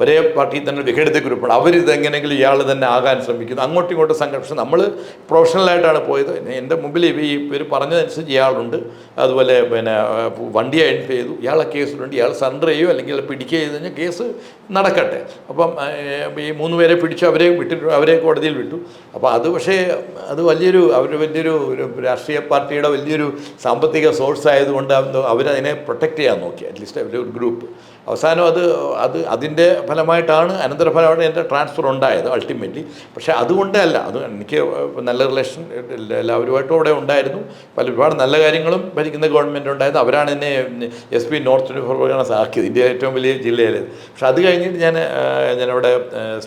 ഒരേ പാർട്ടിയിൽ തന്നെ വിഘടിത ഗ്രൂപ്പാണ് അവരിതെങ്ങനെയെങ്കിലും ഇയാൾ തന്നെ ആകാൻ ശ്രമിക്കുന്നു. അങ്ങോട്ടും ഇങ്ങോട്ടും സംഘർഷം. നമ്മൾ പ്രൊഫഷണലായിട്ടാണ് പോയത്. എന്റെ മുമ്പിൽ ഈ ഇവർ പറഞ്ഞതനുസരിച്ച് ഇയാളുണ്ട്. അതുപോലെ പിന്നെ വണ്ടി ഐഡന്റിഫൈ ചെയ്തു. ഇയാളെ കേസിലുണ്ട് ഇയാൾ സറണ്ടർ ചെയ്യുകയോ അല്ലെങ്കിൽ പിടിക്കുകയോ ചെയ്ത് കഴിഞ്ഞാൽ കേസ് നടക്കട്ടെ. അപ്പം ഈ മൂന്ന് പേരെ പിടിച്ചു അവരെ വിട്ടിട്ടു അവരെ കോടതിയിൽ വിട്ടു. അപ്പോൾ അത് പക്ഷേ അത് വലിയൊരു അവർ വലിയൊരു ഒരു രാഷ്ട്രീയ പാർട്ടിയുടെ വലിയൊരു സാമ്പത്തിക സോഴ്സ് ആയതുകൊണ്ട് അവരതിനെ പ്രൊട്ടക്റ്റ് ചെയ്യാൻ നോക്കി. അറ്റ്ലീസ്റ്റ് അവരൊരു ഗ്രൂപ്പ്. അവസാനം അത് അത് അതിന്റെ ഫലമായിട്ടാണ് അനന്തരഫലമായിട്ട് എന്റെ ട്രാൻസ്ഫർ ഉണ്ടായത് അൾട്ടിമേറ്റ്ലി. പക്ഷേ അതുകൊണ്ടല്ല അത് എനിക്ക് നല്ല റിലേഷൻ എല്ലാവരുമായിട്ടും അവിടെ ഉണ്ടായിരുന്നു. പല ഒരുപാട് നല്ല കാര്യങ്ങളും ഭരിക്കുന്ന ഗവൺമെന്റ് ഉണ്ടായിരുന്നു അവരാണ് എന്നെ എസ് പി നോർത്ത് ഫോർഗണസ് ആക്കിയത് ഇന്ത്യ ഏറ്റവും വലിയ ജില്ലയിലെ. പക്ഷെ അത് കഴിഞ്ഞിട്ട് ഞാൻ ഞാനവിടെ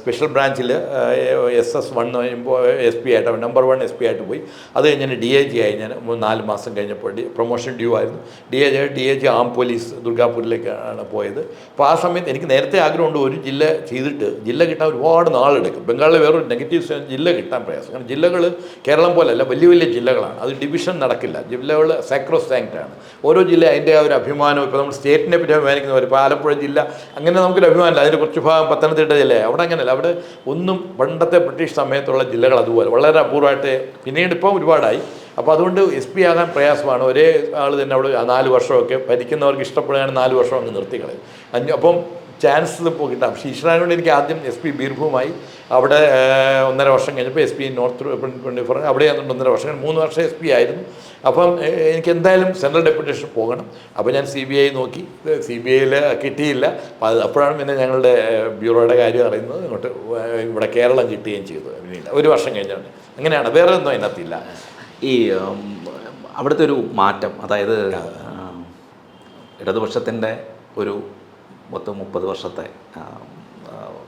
സ്പെഷ്യൽ ബ്രാഞ്ചിൽ S S one S P ആയിട്ട് നമ്പർ വൺ എസ് പി ആയിട്ട് പോയി. അത് കഴിഞ്ഞ് ഞാൻ ഡി എ ജി ആയി. ഞാൻ നാല് മാസം കഴിഞ്ഞപ്പോൾ പ്രൊമോഷൻ ഡ്യൂ ആയിരുന്നു. D A G D A G arm police ദുർഗാപൂരിലേക്കാണ് പോയത്. അപ്പോൾ ആ സമയത്ത് എനിക്ക് നേരത്തെ ആഗ്രഹമുണ്ട് ഒരു ജില്ല ചെയ്തിട്ട് ജില്ല കിട്ടാൻ ഒരുപാട് നാളെടുക്കും. ബംഗാളിലെ വേറൊരു നെഗറ്റീവ് ജില്ല കിട്ടാൻ പ്രയാസം. കാരണം ജില്ലകൾ കേരളം പോലെയല്ല വലിയ വലിയ ജില്ലകളാണ്. അത് ഡിവിഷൻ നടക്കില്ല. ജില്ലകൾ സാക്രോസ് ആണ്. ഓരോ ജില്ല അതിന്റെ ആ ഒരു അഭിമാനം ഇപ്പോൾ നമ്മൾ സ്റ്റേറ്റിനെ പറ്റി അഭിമാനിക്കുന്നവർ ഇപ്പോൾ ആലപ്പുഴ ജില്ല അങ്ങനെ നമുക്കൊരു അഭിമാനമില്ല. അതിന്റെ കുറച്ച് ഭാഗം പത്തനംതിട്ട ജില്ല. അവിടെ അങ്ങനെയല്ല. അവിടെ ഒന്നും പണ്ടത്തെ ബ്രിട്ടീഷ് സമയത്തുള്ള ജില്ലകൾ അതുപോലെ. വളരെ അപൂർവമായിട്ട് പിന്നീട് ഇപ്പോൾ ഒരുപാടായി. അപ്പോൾ അതുകൊണ്ട് എസ് പി ആകാൻ പ്രയാസമാണ്. ഒരേ ആൾ തന്നെ അവിടെ നാല് വർഷമൊക്കെ ഭരിക്കുന്നവർക്ക് ഇഷ്ടപ്പെടുകയാണ് നാല് വർഷം അങ്ങ് നിർത്തിക്കളെ അഞ്ച് അപ്പം ചാൻസ് ഇപ്പോൾ കിട്ടാം. പക്ഷേ എനിക്ക് ആദ്യം എസ് പി ബീർഭൂമായി. അവിടെ ഒന്നര വർഷം കഴിഞ്ഞപ്പോൾ S P north twenty four അവിടെ ആയിരുന്നു ഒന്നര വർഷം മൂന്ന് വർഷം എസ് പി ആയിരുന്നു. അപ്പം എനിക്ക് എന്തായാലും സെൻട്രൽ ഡെപ്യൂട്ടേഷൻ പോകണം. അപ്പോൾ ഞാൻ സി ബി ഐ നോക്കി. സി ബി ഐയിൽ കിട്ടിയില്ല. അപ്പോൾ അത് അപ്പോഴാണ് പിന്നെ ഞങ്ങളുടെ ബ്യൂറോയുടെ കാര്യം അറിയുന്നത്. ഇങ്ങോട്ട് ഇവിടെ കേരളം കിട്ടുകയും ചെയ്തു. ഒരു വർഷം കഴിഞ്ഞാണ്. അങ്ങനെയാണ്. വേറെ ഒന്നും അതിനകത്തില്ല. ഈ അവിടുത്തെ ഒരു മാറ്റം അതായത് ഇടതുപക്ഷത്തിന്റെ ഒരു മൊത്തം മുപ്പത് വർഷത്തെ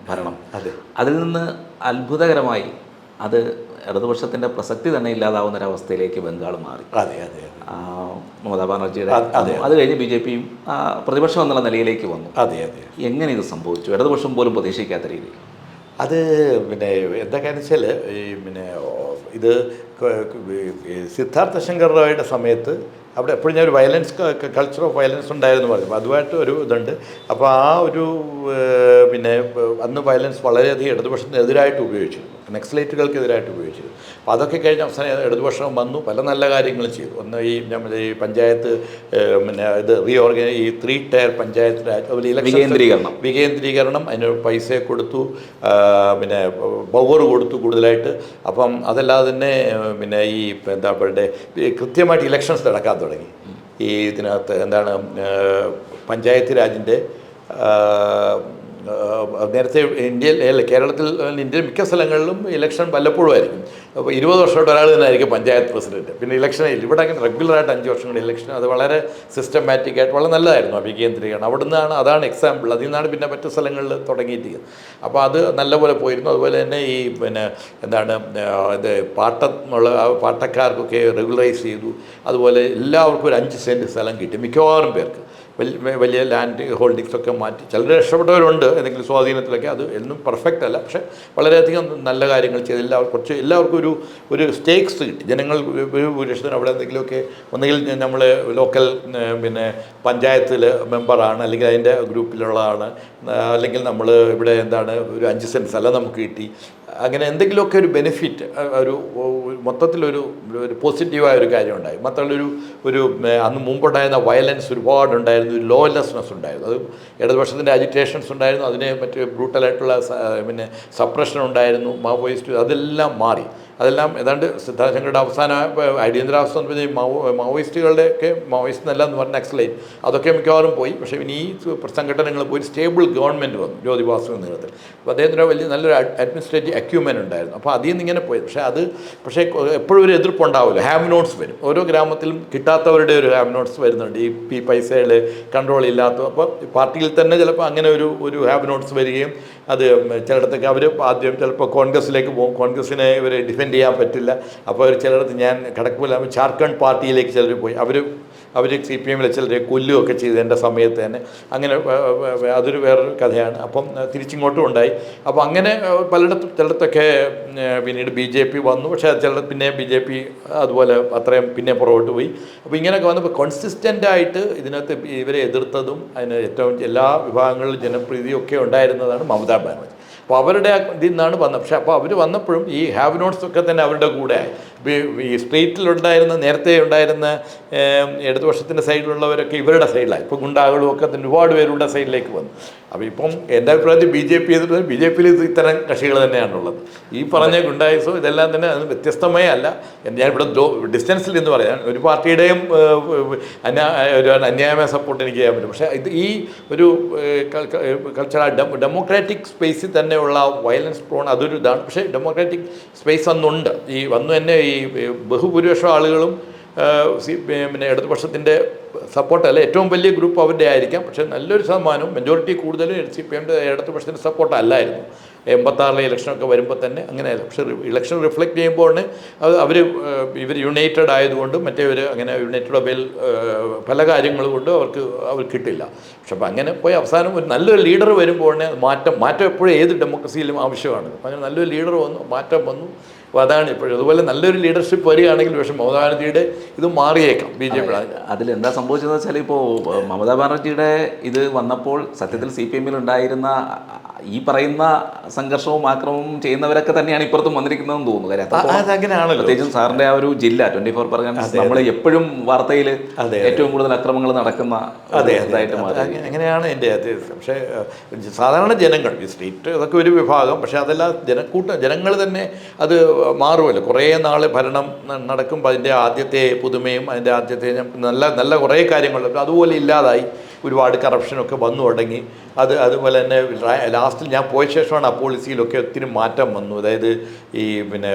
ഭരണം. അതെ. അതിൽ നിന്ന് അത്ഭുതകരമായി അത് ഇടതുപക്ഷത്തിന്റെ പ്രസക്തി തന്നെ ഇല്ലാതാവുന്ന ഒരവസ്ഥയിലേക്ക് ബംഗാൾ മാറി. അതെ അതെ മമതാ ബാനർജിയുടെ അതെ, കഴിഞ്ഞ് ബി ജെ പിയും പ്രതിപക്ഷം എന്നുള്ള നിലയിലേക്ക് വന്നു. അതെ അതെ. എങ്ങനെ ഇത് സംഭവിച്ചു? ഇടതുപക്ഷം പോലും പ്രതീക്ഷിക്കാത്ത രീതിയിൽ. അത് പിന്നെ എന്താ കാരണം വെച്ചാൽ ഈ പിന്നെ ഇത് സിദ്ധാർത്ഥ ശങ്കർ റായുടെ സമയത്ത് അവിടെ എപ്പോഴും ഞാൻ ഒരു വയലൻസ് കൾച്ചർ ഓഫ് വയലൻസ് ഉണ്ടായിരുന്നു പറഞ്ഞു. അപ്പോൾ അതുമായിട്ട് ഒരു ഇതുണ്ട്. അപ്പോൾ ആ ഒരു പിന്നെ അന്ന് വയലൻസ് വളരെയധികം ഇടതുപക്ഷത്തിന് എതിരായിട്ട് ഉപയോഗിച്ചിരുന്നു. നക്സലൈറ്റുകൾക്കെതിരായിട്ട് ഉപയോഗിച്ചത്. അപ്പോൾ അതൊക്കെ കഴിഞ്ഞ അവസാനം ഇടതുപക്ഷം വന്നു. പല നല്ല കാര്യങ്ങളും ചെയ്തു. ഒന്ന് ഈ നമ്മുടെ ഈ പഞ്ചായത്ത് പിന്നെ ഇത് റീഓർഗനൈ ഈ ത്രീ ടയർ പഞ്ചായത്ത് രാജ് അതുപോലെ ഇലക്ഷൻ വികേന്ദ്രീകരണം. വികേന്ദ്രീകരണം. അതിന് പൈസ കൊടുത്തു. പിന്നെ പവർ കൊടുത്തു കൂടുതലായിട്ട്. അപ്പം അതല്ലാതെ തന്നെ പിന്നെ ഈ എന്താ പറയുക കൃത്യമായിട്ട് ഇലക്ഷൻസ് നടക്കാൻ തുടങ്ങി. ഈ ഇതിനകത്ത് എന്താണ് പഞ്ചായത്ത് രാജിന്റെ നേരത്തെ ഇന്ത്യയിൽ കേരളത്തിൽ ഇന്ത്യയിൽ മിക്ക സ്ഥലങ്ങളിലും ഇലക്ഷൻ വല്ലപ്പോഴും ആയിരിക്കും. അപ്പോൾ ഇരുപത് വർഷമായിട്ട് ഒരാൾ തന്നെ ആയിരിക്കും പഞ്ചായത്ത് പ്രസിഡന്റ്. പിന്നെ ഇലക്ഷനിൽ ഇവിടെ അങ്ങനെ റെഗുലറായിട്ട് അഞ്ച് വർഷം കൊണ്ട് ഇലക്ഷൻ അത് വളരെ സിസ്റ്റമാറ്റിക് ആയിട്ട് വളരെ നല്ലതായിരുന്നു അഭികേന്ദ്രീകരണം അവിടെ നിന്നാണ് അതാണ് എക്സാമ്പിൾ അതിൽ നിന്നാണ് പിന്നെ മറ്റു സ്ഥലങ്ങളിൽ തുടങ്ങിയിരിക്കുന്നത് അപ്പോൾ അത് നല്ലപോലെ പോയിരുന്നു. അതുപോലെ തന്നെ ഈ പിന്നെ എന്താണ് ഇത് പാട്ടമുള്ള പാട്ടക്കാർക്കൊക്കെ റെഗുലറൈസ് ചെയ്തു. അതുപോലെ എല്ലാവർക്കും ഒരു അഞ്ച് സെന്റ് സ്ഥലം കിട്ടി മിക്കവാറും പേർക്ക്. വലിയ വലിയ ലാൻഡ് ഹോൾഡിങ്സൊക്കെ മാറ്റി. ചിലർ രക്ഷപ്പെട്ടവരുണ്ട് എന്തെങ്കിലും സ്വാധീനത്തിലൊക്കെ. അത് എന്നും പെർഫെക്റ്റ് അല്ല. പക്ഷേ വളരെയധികം നല്ല കാര്യങ്ങൾ ചെയ്ത്. എല്ലാവർക്കും കുറച്ച് എല്ലാവർക്കും ഒരു ഒരു സ്റ്റേക്സ് കിട്ടി ജനങ്ങൾ ഭൂരിപക്ഷത്തിന് അവിടെ എന്തെങ്കിലുമൊക്കെ ഒന്നുകിൽ നമ്മൾ ലോക്കൽ പിന്നെ പഞ്ചായത്തിൽ മെമ്പറാണ് അല്ലെങ്കിൽ അതിന്റെ ഗ്രൂപ്പിലുള്ളതാണ് അല്ലെങ്കിൽ നമ്മൾ ഇവിടെ എന്താണ് ഒരു അഞ്ച് സെൻസ് അല്ല നമുക്ക് കിട്ടി. അങ്ങനെ എന്തെങ്കിലുമൊക്കെ ഒരു ബെനിഫിറ്റ് ഒരു മൊത്തത്തിലൊരു ഒരു പോസിറ്റീവായ ഒരു കാര്യം ഉണ്ടായി മറ്റുള്ളൊരു ഒരു അന്ന് മുമ്പുണ്ടായിരുന്ന വയലൻസ് ഒരുപാടുണ്ടായിരുന്നു ഒരു ലോലെസ്നെസ് ഉണ്ടായിരുന്നു. അത് ഇടതുപക്ഷത്തിന്റെ അജിറ്റേഷൻസ് ഉണ്ടായിരുന്നു അതിനെ മറ്റ് ബ്രൂട്ടലായിട്ടുള്ള പിന്നെ സപ്രഷൻ ഉണ്ടായിരുന്നു മാവോയിസ്റ്റ് അതെല്ലാം മാറി. അതെല്ലാം ഏതാണ്ട് സിദ്ധാർത്ഥങ്ങളുടെ അവസാന അടിയന്തരാവസ്ഥ മാവോ മാവോയിസ്റ്റുകളുടെ ഒക്കെ മാവോയിസ്റ്റ് എന്നല്ല എന്ന് പറഞ്ഞ നക്സലൈറ്റ് അതൊക്കെ മിക്കവാറും പോയി. പക്ഷേ ഇനി ഈ സംഘടനകൾ പോയി. സ്റ്റേബിൾ ഗവൺമെന്റ് വന്നു ജ്യോതിബാസു നേതൃത്വത്തിൽ അപ്പോൾ അദ്ദേഹത്തിന്റെ വലിയ നല്ലൊരു അഡ്മിനിസ്ട്രേറ്റീവ് അക്യൂമെൻ ഉണ്ടായിരുന്നു. അപ്പോൾ അതിൽ നിന്ന് ഇങ്ങനെ പോയി. പക്ഷേ അത് പക്ഷേ എപ്പോഴും ഒരു എതിർപ്പുണ്ടാവില്ല ഹാവ് നോട്ട്സ് വരും. ഓരോ ഗ്രാമത്തിലും കിട്ടാത്തവരുടെ ഒരു ഹാവ് നോട്ട്സ് വരുന്നുണ്ട്. ഈ പി പൈസകൾ കൺട്രോൾ ഇല്ലാത്ത അപ്പോൾ പാർട്ടിയിൽ തന്നെ ചിലപ്പോൾ അങ്ങനെ ഒരു ഒരു ഹാവ് നോട്ട്സ് വരികയും അത് ചിലയിടത്തൊക്കെ അവർ ആദ്യം ചിലപ്പോൾ കോൺഗ്രസ്സിലേക്ക് പോകും. കോൺഗ്രസ്സിനെ ഇവർ ഡിഫെൻഡ് ചെയ്യാൻ പറ്റില്ല. അപ്പോൾ ചിലയിടത്ത് ഞാൻ കടക്കൂല ജാർഖണ്ഡ് പാർട്ടിയിലേക്ക് ചിലർ പോയി. അവർ അവർ സി പി എമ്മിലെ ചിലരെ കൊല്ലുകയൊക്കെ ചെയ്തതിന്റെ സമയത്ത് തന്നെ. അങ്ങനെ അതൊരു വേറൊരു കഥയാണ്. അപ്പം തിരിച്ചിങ്ങോട്ടും ഉണ്ടായി. അപ്പോൾ അങ്ങനെ പലയിടത്തും ചിലയിടത്തൊക്കെ പിന്നീട് ബി ജെ പി വന്നു. പക്ഷേ ചില പിന്നെ ബി ജെ പി അതുപോലെ അത്രയും പിന്നെ പുറകോട്ട് പോയി. അപ്പോൾ ഇങ്ങനെയൊക്കെ വന്നപ്പോൾ കോൺസിസ്റ്റന്റ് ആയിട്ട് ഇതിനകത്ത് ഇവരെ എതിർത്തതും അതിന് ഏറ്റവും എല്ലാ വിഭാഗങ്ങളിലും ജനപ്രീതിയും ഒക്കെ ഉണ്ടായിരുന്നതാണ് മമതാ ബാനർജി. അപ്പോൾ അവരുടെ ഇതിൽ നിന്നാണ് വന്നത്. പക്ഷേ അപ്പോൾ അവർ വന്നപ്പോഴും ഈ ഹാവ് നോട്ട്സ് ഒക്കെ തന്നെ അവരുടെ കൂടെ ആയി. ഈ- സ്ട്രീറ്റിലുണ്ടായിരുന്ന നേരത്തെ ഉണ്ടായിരുന്ന ഇടതുപക്ഷത്തിന്റെ സൈഡിലുള്ളവരൊക്കെ ഇവരുടെ സൈഡിലായി ഇപ്പോൾ ഗുണ്ടാകളും ഒക്കെ തന്നെ ഒരുപാട് പേരുടെ സൈഡിലേക്ക് വന്നു. അപ്പോൾ ഇപ്പം എന്റെ അഭിപ്രായത്തിൽ ബി ജെ പി എതിർത്ത് ബി ജെ പിയിൽ ഇത്തരം കക്ഷികൾ തന്നെയാണുള്ളത് ഈ പറഞ്ഞ ഗുണ്ടായുസോ ഇതെല്ലാം തന്നെ അത് വ്യത്യസ്തമേ അല്ല. ഞാനിവിടെ ഡിസ്റ്റൻസിൽ എന്ന് പറയാം. ഒരു പാർട്ടിയുടെയും അന്യാ ഒരു അന്യായമായ സപ്പോർട്ട് എനിക്ക് ചെയ്യാൻ പറ്റും. പക്ഷേ ഇത് ഈ ഒരു കൾച്ചറൽ ഡെമോക്രാറ്റിക് സ്പേസിൽ തന്നെയുള്ള വയലൻസ് പ്രോൺ അതൊരു ഇതാണ്. പക്ഷേ ഡെമോക്രാറ്റിക് സ്പേസ് അന്നുണ്ട്. ഈ വന്നു തന്നെ ഈ ബഹുഭൂരിപക്ഷം ആളുകളും പിന്നെ ഇടതുപക്ഷത്തിന്റെ സപ്പോർട്ടല്ല. ഏറ്റവും വലിയ ഗ്രൂപ്പ് അവരുടെ ആയിരിക്കാം. പക്ഷേ നല്ലൊരു ശതമാനവും മെജോറിറ്റി കൂടുതലും സി പി എമ്മിന്റെ ഇടതുപക്ഷത്തിന്റെ സപ്പോർട്ട് അല്ലായിരുന്നു എൺപത്താറിലെ ഇലക്ഷനൊക്കെ വരുമ്പോൾ തന്നെ അങ്ങനെ പക്ഷേ ഇലക്ഷൻ റിഫ്ലക്റ്റ് ചെയ്യുമ്പോൾ അത് അവർ ഇവർ യുണൈറ്റഡ് ആയതുകൊണ്ട് ഒരു അങ്ങനെ യുണൈറ്റഡ് ഒബേൽ പല കാര്യങ്ങൾ കൊണ്ട് അവർക്ക് അവർ കിട്ടില്ല. പക്ഷെ അപ്പം അങ്ങനെ പോയി അവസാനം ഒരു നല്ലൊരു ലീഡർ വരുമ്പോൾ മാറ്റം. മാറ്റം എപ്പോഴും ഏത് ഡെമോക്രസിയിലും ആവശ്യമാണ്. അങ്ങനെ നല്ലൊരു ലീഡർ വന്നു മാറ്റം വന്നു. അപ്പോൾ അതാണ് ഇപ്പോഴും. അതുപോലെ നല്ലൊരു ലീഡർഷിപ്പ് വരികയാണെങ്കിൽ പക്ഷേ മമതാ ബാനർജിയുടെ ഇത് മാറിയേക്കാം ബി ജെ പി അതിൽ എന്താ സംഭവിച്ചതെന്ന് വെച്ചാൽ ഇപ്പോൾ മമതാ ബാനർജിയുടെ ഇത് വന്നപ്പോൾ സത്യത്തിൽ സി പി എമ്മിൽ ഉണ്ടായിരുന്ന ഈ പറയുന്ന സംഘർഷവും ആക്രമവും ചെയ്യുന്നവരൊക്കെ തന്നെയാണ് ഇപ്പുറത്തും വന്നിരിക്കുന്നതെന്ന് തോന്നുന്നു. കാര്യം പ്രത്യേകിച്ചും സാറിന്റെ ആ ഒരു ജില്ല ട്വന്റി ഫോർ പറഞ്ഞാൽ നമ്മൾ എപ്പോഴും വാർത്തയിൽ അതെ, ഏറ്റവും കൂടുതൽ അക്രമങ്ങൾ നടക്കുന്ന ഇതായിട്ട് മാറി. അങ്ങനെയാണ് എന്റെ പക്ഷേ സാധാരണ ജനങ്ങൾ ഈ സ്ട്രീറ്റ് അതൊക്കെ ഒരു വിഭാഗം പക്ഷേ അതെല്ലാം ജനക്കൂട്ടം ജനങ്ങൾ തന്നെ അത് മാറുമല്ലോ. കുറേ നാൾ ഭരണം നടക്കും നടക്കുമ്പോൾ അതിന്റെ ആദ്യത്തെ പുതുമയും അതിന്റെ ആദ്യത്തെ നല്ല നല്ല കുറേ കാര്യങ്ങളുണ്ട് അതുപോലെ ഇല്ലാതായി ഒരുപാട് കറപ്ഷനൊക്കെ വന്നു തുടങ്ങി. അത് അതുപോലെ തന്നെ ലാസ്റ്റിൽ ഞാൻ പോയ ശേഷമാണ് ആ പോളിസിയിലൊക്കെ ഒത്തിരി മാറ്റം വന്നു. അതായത് ഈ പിന്നെ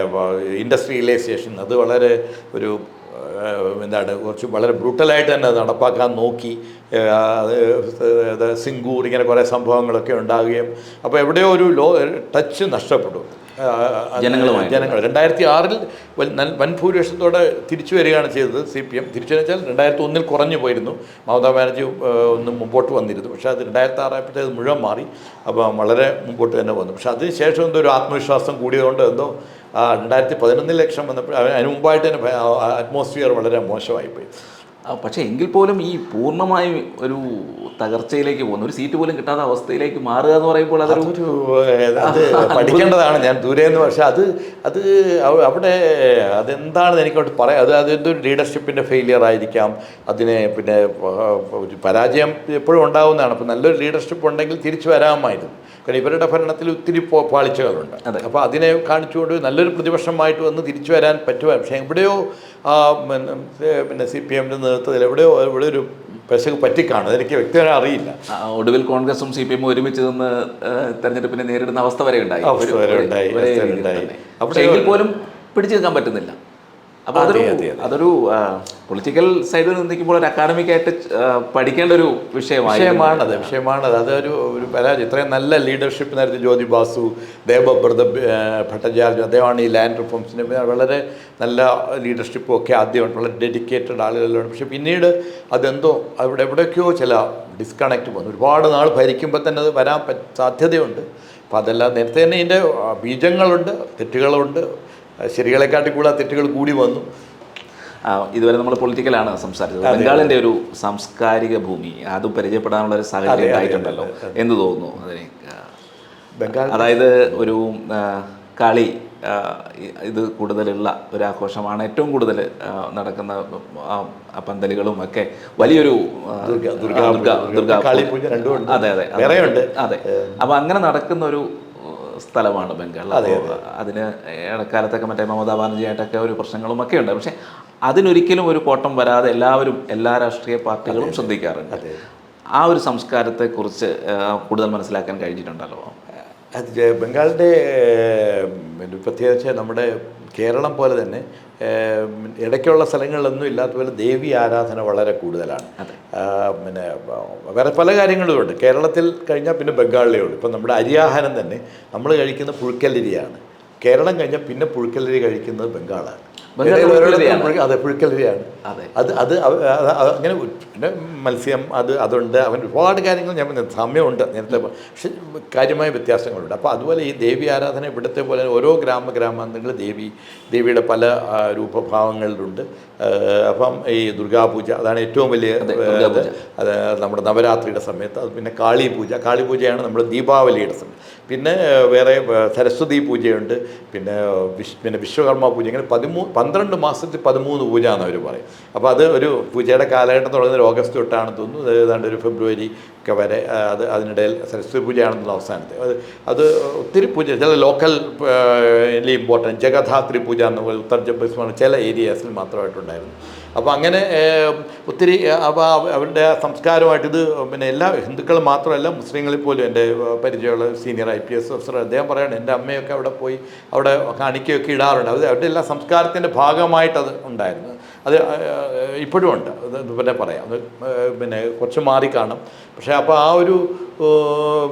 ഇൻഡസ്ട്രിയലൈസേഷൻ അത് വളരെ ഒരു എന്താണ് കുറച്ച് വളരെ ബ്രൂട്ടലായിട്ട് തന്നെ നടപ്പാക്കാൻ നോക്കി. സിംഗൂർ ഇങ്ങനെ കുറേ സംഭവങ്ങളൊക്കെ ഉണ്ടാകുകയും. അപ്പോൾ എവിടെയോ ഒരു ലോ ടച്ച് നഷ്ടപ്പെട്ടു. ജനങ്ങളുമായിട്ട്. ജനങ്ങൾ. രണ്ടായിരത്തി ആറിൽ വൻ ഭൂരിപക്ഷത്തോടെ തിരിച്ചു വരികയാണ് ചെയ്തത് സി പി എം തിരിച്ചു വെച്ചാൽ രണ്ടായിരത്തി ഒന്നിൽ കുറഞ്ഞു പോയിരുന്നു. മമതാ ബാനർജി ഒന്ന് മുമ്പോട്ട് വന്നിരുന്നു. പക്ഷേ അത് രണ്ടായിരത്തി ആറായപ്പോഴത്തേത് മുഴുവൻ മാറി. അപ്പം വളരെ മുമ്പോട്ട് തന്നെ വന്നു. പക്ഷേ അതിന് ശേഷം എന്തോ ഒരു ആത്മവിശ്വാസം കൂടിയതുകൊണ്ട് എന്തോ രണ്ടായിരത്തി പതിനൊന്നിൽ ലക്ഷം വന്നപ്പോൾ അതിന് മുമ്പായിട്ട് തന്നെ അറ്റ്മോസ്ഫിയർ വളരെ മോശമായിപ്പോയി. പക്ഷേ എങ്കിൽ പോലും ഈ പൂർണമായും ഒരു തകർച്ചയിലേക്ക് പോകുന്ന ഒരു സീറ്റ് പോലും കിട്ടാത്ത അവസ്ഥയിലേക്ക് മാറുക എന്ന് പറയുമ്പോൾ അതൊരു അത് പഠിക്കേണ്ടതാണ് ഞാൻ ദൂരെ നിന്ന്. പക്ഷെ അത് അത് അവിടെ അതെന്താണെന്ന് എനിക്കോട്ട് പറയാം. അത് അതിന്റെ ഒരു ലീഡർഷിപ്പിന്റെ ഫെയിലിയർ ആയിരിക്കാം. അതിനെ പിന്നെ ഒരു പരാജയം എപ്പോഴും ഉണ്ടാവുന്നതാണ്. അപ്പോൾ നല്ലൊരു ലീഡർഷിപ്പ് ഉണ്ടെങ്കിൽ തിരിച്ചു വരാമായിരുന്നു. കാരണം ഇവരുടെ ഭരണത്തിൽ ഒത്തിരി പാളിച്ചകളുണ്ട്. അപ്പോൾ അതിനെ കാണിച്ചുകൊണ്ട് നല്ലൊരു പ്രതിപക്ഷമായിട്ട് വന്ന് തിരിച്ചു വരാൻ പറ്റുക പക്ഷേ എവിടെയോ പിന്നെ സി പി എമ്മിന്റെ നേതൃത്വത്തിൽ എവിടെയോ ഇവിടെ ഒരു പെശക് പറ്റിക്കാണും. അതെനിക്ക് വ്യക്തമായി അറിയില്ല. ഒടുവിൽ കോൺഗ്രസും സി പി എമ്മും ഒരുമിച്ച് നിന്ന് തെരഞ്ഞെടുപ്പിനെ നേരിടുന്ന അവസ്ഥ വരെ ഉണ്ടായി. അവസ്ഥ വരെ ഉണ്ടായി. അവിടെ പോലും പിടിച്ചു നിൽക്കാൻ പറ്റുന്നില്ല. അപ്പോൾ അതെ, അതൊരു അതെ, അതെ. അതൊരു പൊളിറ്റിക്കൽ സൈഡിൽ നിന്ന് നിൽക്കുമ്പോൾ ഒരു അക്കാഡമിക്കായിട്ട് പഠിക്കേണ്ട ഒരു വിഷയമാണ് വിഷയമാണത് വിഷയമാണത്. അതൊരു ഒരു പരാജയം ഇത്രയും നല്ല ലീഡർഷിപ്പ് നേരത്തെ ജ്യോതി ബാസു ദേവബ്രത ഭട്ടജാർജ് അദ്ദേഹമാണ് ഈ ലാൻഡ് റിഫോംസിന് വളരെ നല്ല ലീഡർഷിപ്പും ഒക്കെ ആദ്യമാണ് വളരെ ഡെഡിക്കേറ്റഡ് ആളുകളിലാണ് പക്ഷെ പിന്നീട് അതെന്തോ അവിടെ എവിടെയൊക്കെയോ ചില ഡിസ്കണക്റ്റ് വന്നു. ഒരുപാട് നാൾ ഭരിക്കുമ്പോൾ തന്നെ അത് വരാൻ സാധ്യതയുണ്ട്. അപ്പോൾ അതെല്ലാം നേരത്തെ തന്നെ ഇതിന്റെ ബീജങ്ങളുണ്ട് തെറ്റുകളുണ്ട്. ശരികളെക്കാട്ടി കൂടുതൽ തെറ്റുകൾ കൂടി വന്നു. ഇതുവരെ നമ്മൾ പൊളിറ്റിക്കലാണ് സംസാരിച്ചത്. ബംഗാളിന്റെ ഒരു സാംസ്കാരിക ഭൂമി അത് പരിചയപ്പെടാനുള്ള ഒരു സാഹചര്യം ഉണ്ടായിട്ടുണ്ടല്ലോ എന്ന് തോന്നുന്നു അതിനെ. ബംഗാൾ അതായത് ഒരു കളി ഇത് കൂടുതലുള്ള ഒരു ആഘോഷമാണ് ഏറ്റവും കൂടുതൽ നടക്കുന്ന പന്തലുകളും ഒക്കെ വലിയൊരു അതെ അതെ അതെ. അപ്പൊ അങ്ങനെ നടക്കുന്ന ഒരു സ്ഥലമാണ് ബംഗാൾ അതിന് ഇടക്കാലത്തൊക്കെ മറ്റേ മമതാ ബാനർജിയായിട്ടൊക്കെ ഒരു പ്രശ്നങ്ങളും ഒക്കെ ഉണ്ട്. പക്ഷെ അതിനൊരിക്കലും ഒരു കോട്ടം വരാതെ എല്ലാവരും എല്ലാ രാഷ്ട്രീയ പാർട്ടികളും ശ്രദ്ധിക്കാറുണ്ട്. ആ ഒരു സംസ്കാരത്തെക്കുറിച്ച് കുറിച്ച് കൂടുതൽ മനസ്സിലാക്കാൻ കഴിഞ്ഞിട്ടുണ്ടല്ലോ. അത് ബംഗാളിന്റെ പിന്നെ പ്രത്യേകിച്ച് നമ്മുടെ കേരളം പോലെ തന്നെ ഇടയ്ക്കുള്ള സ്ഥലങ്ങളിലൊന്നും ഇല്ലാത്ത പോലെ ദേവി ആരാധന വളരെ കൂടുതലാണ്. പിന്നെ വേറെ പല കാര്യങ്ങളും ഉണ്ട്. കേരളത്തിൽ കഴിഞ്ഞാൽ പിന്നെ ബംഗാളിലേ ഉള്ളൂ. ഇപ്പം നമ്മുടെ അരിയാഹാരം തന്നെ നമ്മൾ കഴിക്കുന്ന പുഴുക്കല്ലരിയാണ്. കേരളം കഴിഞ്ഞാൽ പിന്നെ പുഴുക്കല്ലരി കഴിക്കുന്നത് ബംഗാളാണ്. ഒരിടത്തും പുഴുക്കലരിയാണ്. അതെ അത്. അത് കളരിയാണ് അത് അത് അങ്ങനെ പിന്നെ മത്സ്യം അത് അതുണ്ട്. അവൻ ഒരുപാട് കാര്യങ്ങൾ ഞാൻ സമയമുണ്ട് നേരത്തെ പക്ഷെ കാര്യമായ വ്യത്യാസങ്ങളുണ്ട്. അപ്പോൾ അതുപോലെ ഈ ദേവി ആരാധന ഇവിടുത്തെ പോലെ ഓരോ ഗ്രാമ ഗ്രാമാന്തങ്ങളിൽ ദേവി ദേവിയുടെ പല രൂപഭാവങ്ങളിലുണ്ട്. അപ്പം ഈ ദുർഗാപൂജ അതാണ് ഏറ്റവും വലിയ അതെ, നമ്മുടെ നവരാത്രിയുടെ സമയത്ത് അത് പിന്നെ കാളി പൂജ കാളി പൂജയാണ് നമ്മുടെ ദീപാവലിയുടെ സമയം. പിന്നെ വേറെ സരസ്വതി പൂജയുണ്ട്. പിന്നെ വിശ് പിന്നെ വിശ്വകർമ്മ പൂജ. ഇങ്ങനെ പതിമൂ പന്ത്രണ്ട് മാസത്തിൽ പതിമൂന്ന് പൂജ എന്ന് അവർ പറയും. അപ്പോൾ അത് ഒരു പൂജയുടെ കാലഘട്ടം തുടങ്ങുന്നത് ഓഗസ്റ്റ് തൊട്ടാണെന്ന് തോന്നുന്നു. ഏതാണ്ട് ഒരു ഫെബ്രുവരി ഒക്കെ വരെ അത് അതിനിടയിൽ സരസ്വതി പൂജയാണെന്നുള്ള അവസാനത്തെ. അത് അത് ഒത്തിരി പൂജ ചില ലോക്കൽ ഇമ്പോർട്ടന്റ് ജഗധാത്രി പൂജ എന്ന് പോലെ ഉത്തർ ജബ്ബിസ്മാണ് ചില ഏരിയാസിൽ മാത്രമായിട്ടുണ്ടായിരുന്നു അപ്പോൾ അങ്ങനെ ഒത്തിരി അപ്പോൾ അവരുടെ സംസ്കാരമായിട്ട് ഇത് പിന്നെ എല്ലാ ഹിന്ദുക്കൾ മാത്രമല്ല മുസ്ലിങ്ങളിൽ പോലും എന്റെ പരിചയമുള്ള senior I P S officer അദ്ദേഹം പറയാണ് എന്റെ അമ്മയൊക്കെ അവിടെ പോയി അവിടെ കാണിക്കുകയൊക്കെ ഇടാറുണ്ട്. അത് അവരുടെ എല്ലാ സംസ്കാരത്തിന്റെ ഭാഗമായിട്ടത് ഉണ്ടായിരുന്നു. അത് ഇപ്പോഴും ഉണ്ട്. പിന്നെ പറയാം. അത് പിന്നെ കുറച്ച് മാറി കാണും. പക്ഷേ അപ്പോൾ ആ ഒരു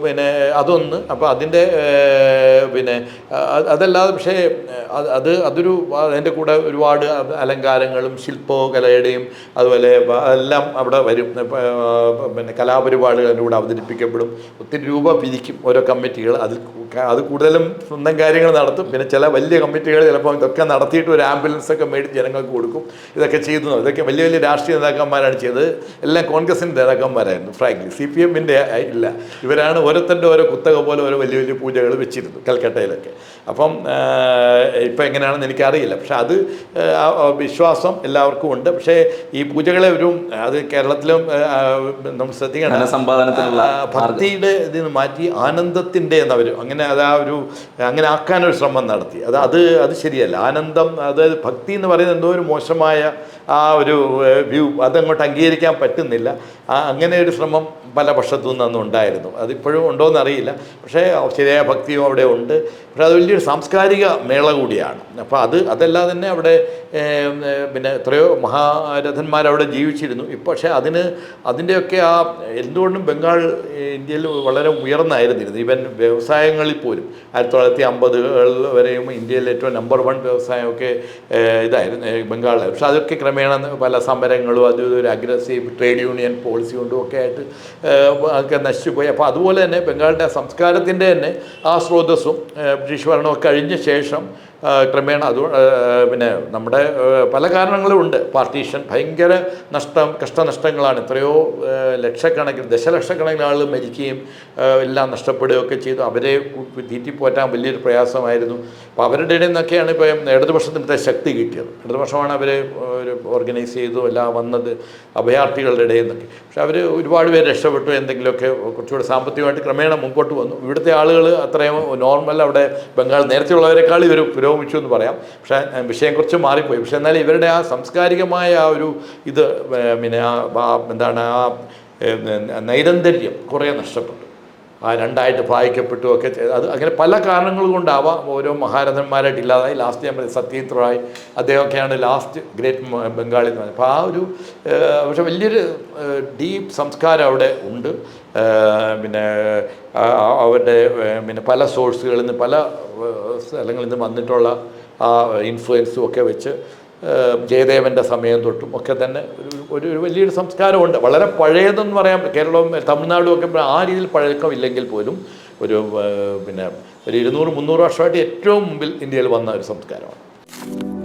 പിന്നെ അതൊന്ന് അപ്പോൾ അതിന്റെ പിന്നെ അതല്ലാതെ പക്ഷേ അത് അത് അതൊരു അതിന്റെ കൂടെ ഒരുപാട് അലങ്കാരങ്ങളും ശില്പകലയുടെയും അതുപോലെ എല്ലാം അവിടെ വരും. പിന്നെ കലാപരിപാടികൾ അതിന്റെ കൂടെ അവതരിപ്പിക്കപ്പെടും. ഒത്തിരി രൂപ പിരിക്കും ഓരോ കമ്മിറ്റികൾ. അതിൽ അത് കൂടുതലും സ്വന്തം കാര്യങ്ങൾ നടത്തും. പിന്നെ ചില വലിയ കമ്മിറ്റികൾ ചിലപ്പോൾ ഇതൊക്കെ നടത്തിയിട്ട് ഒരു ആംബുലൻസ് ഒക്കെ മേടിച്ച് ജനങ്ങൾക്ക് കൊടുക്കും. ഇതൊക്കെ ചെയ്തു. ഇതൊക്കെ വലിയ വലിയ രാഷ്ട്രീയ നേതാക്കന്മാരാണ് ചെയ്തത്. എല്ലാം കോൺഗ്രസിന്റെ നേതാക്കന്മാരായിരുന്നു ഫ്രാങ്ക്ലി. സി പി എമ്മിന്റെ ഇല്ല. ഇവരാണ് ഓരോരുത്തരുടെ ഓരോ കുത്തക പോലെ ഓരോ വലിയ വലിയ പൂജകൾ വെച്ചിരുന്നു കൽക്കട്ടയിലൊക്കെ. അപ്പം ഇപ്പം എങ്ങനെയാണെന്ന് എനിക്കറിയില്ല. പക്ഷെ അത് വിശ്വാസം എല്ലാവർക്കും ഉണ്ട്. പക്ഷേ ഈ പൂജകളെ ഒരു അത് കേരളത്തിലും നമ്മൾ ശ്രദ്ധിക്കണം. സമ്പാദനത്തിലുള്ള ഭക്തിയുടെ ഇതിൽ നിന്ന് മാറ്റി ആനന്ദത്തിന്റെ എന്നവർ അങ്ങനെ അത് ആ ഒരു അങ്ങനെ ആക്കാനൊരു ശ്രമം നടത്തി. അത് അത് അത് ശരിയല്ല. ആനന്ദം അതായത് ഭക്തി എന്ന് പറയുന്നത് എന്തോ ഒരു മോശമായ ആ ഒരു വ്യൂ അതങ്ങോട്ട് അംഗീകരിക്കാൻ പറ്റുന്നില്ല. ആ അങ്ങനെ ഒരു ശ്രമം പല പക്ഷത്തു നിന്നും ഉണ്ടായിരുന്നു. അതിപ്പോഴും ഉണ്ടോയെന്ന് അറിയില്ല പക്ഷേ ശരിയായ ഭക്തിയും അവിടെ ഉണ്ട്. പക്ഷേ അത് വലിയൊരു സാംസ്കാരിക മേള കൂടിയാണ്. അപ്പോൾ അത് അതല്ലാതെ തന്നെ അവിടെ പിന്നെ എത്രയോ മഹാരഥന്മാരവിടെ ജീവിച്ചിരുന്നു. ഇപ്പോൾ പക്ഷേ അതിന് അതിന്റെയൊക്കെ ആ എന്തുകൊണ്ടും ബംഗാൾ ഇന്ത്യയിൽ വളരെ ഉയർന്നായിരുന്നിരുന്നു. ഇവൻ വ്യവസായങ്ങളിൽ പോലും ആയിരത്തി തൊള്ളായിരത്തി അമ്പതുകൾ വരെയും ഇന്ത്യയിലെ ഏറ്റവും നമ്പർ വൺ വ്യവസായമൊക്കെ ഇതായിരുന്നു ബംഗാളിലായിരുന്നു. പക്ഷേ അതൊക്കെ പല സമരങ്ങളും അതും ഒരു അഗ്രസീവ് ട്രേഡ് യൂണിയൻ പോളിസി കൊണ്ടും ഒക്കെ ആയിട്ട് ഒക്കെ നശിച്ചുപോയി. അപ്പോൾ അതുപോലെ തന്നെ ബംഗാളിന്റെ സംസ്കാരത്തിന്റെ തന്നെ ആ സ്രോതസ്സും ബ്രിട്ടീഷ് ഭരണമൊക്കെ കഴിഞ്ഞ ശേഷം ക്രമേണ അത് പിന്നെ നമ്മുടെ പല കാരണങ്ങളും ഉണ്ട്. പാർട്ടീഷൻ ഭയങ്കര നഷ്ടം കഷ്ടനഷ്ടങ്ങളാണ്. എത്രയോ ലക്ഷക്കണക്കിന് ദശലക്ഷക്കണക്കിന് ആളുകൾ മരിക്കുകയും എല്ലാം നഷ്ടപ്പെടുകയൊക്കെ ചെയ്തു. അവരെ തീറ്റിപ്പോറ്റാൻ വലിയൊരു പ്രയാസമായിരുന്നു. അപ്പോൾ അവരുടെ ഇടയിൽ നിന്നൊക്കെയാണ് ഇപ്പം ഇടതുപക്ഷത്തിന്റെ ശക്തി കിട്ടിയത്. ഇടതുപക്ഷമാണ് അവർ ഓർഗനൈസ് ചെയ്തു എല്ലാം വന്നത് അഭയാർത്ഥികളുടെ ഇടയിൽ നിന്നൊക്കെ. പക്ഷെ അവർ ഒരുപാട് പേര് രക്ഷപ്പെട്ടു. എന്തെങ്കിലുമൊക്കെ കുറച്ചുകൂടി സാമ്പത്തികമായിട്ട് ക്രമേണ മുമ്പോട്ട് വന്നു. ഇവിടുത്തെ ആളുകൾ അത്രയും നോർമൽ അവിടെ ബംഗാൾ നേരത്തെയുള്ളവരെക്കാൾ ഇവർ പുരോഗമിച്ചു എന്ന് പറയാം. പക്ഷേ വിഷയം കുറച്ച് മാറിപ്പോയി. പക്ഷേ എന്നാൽ ഇവരുടെ ആ സംസ്കാരികമായ ആ ഒരു ഇത് പിന്നെ ആ എന്താണ് ആ നൈരന്തര്യം കുറേ നഷ്ടപ്പെട്ടു. രണ്ടായിട്ട് ഭാഗിക്കപ്പെട്ടു ഒക്കെ ചെയ്ത് അത് അങ്ങനെ പല കാരണങ്ങൾ കൊണ്ടാവാം ഓരോ മഹാരഥന്മാരായിട്ട് ഇല്ലാതായി. ലാസ്റ്റ് ഞാൻ പറയും സത്യജിത് അദ്ദേഹമൊക്കെയാണ് ലാസ്റ്റ് ഗ്രേറ്റ് ബംഗാളി എന്ന് പറഞ്ഞത്. അപ്പോൾ ആ ഒരു പക്ഷെ വലിയൊരു ഡീപ്പ് സംസ്കാരം അവിടെ ഉണ്ട്. പിന്നെ ആ, ആ, അവരുടെ പിന്നെ പല സോഴ്സുകളിൽ നിന്ന് പല സ്ഥലങ്ങളിൽ നിന്ന് വന്നിട്ടുള്ള ആ ഇൻഫ്ലുവൻസും ഒക്കെ വെച്ച് ജയദേവന്റെ സമയം തൊട്ടും ഒക്കെ തന്നെ ഒരു ഒരു വലിയൊരു സംസ്കാരമുണ്ട്. വളരെ പഴയതെന്ന് പറയാം കേരളവും തമിഴ്നാടും ഒക്കെ ആ രീതിയിൽ പഴക്കമില്ലെങ്കിൽ പോലും ഒരു പിന്നെ ഒരു ഇരുന്നൂറ് മുന്നൂറ് വർഷമായിട്ട് ഏറ്റവും മുമ്പിൽ ഇന്ത്യയിൽ വന്ന ഒരു സംസ്കാരമാണ്.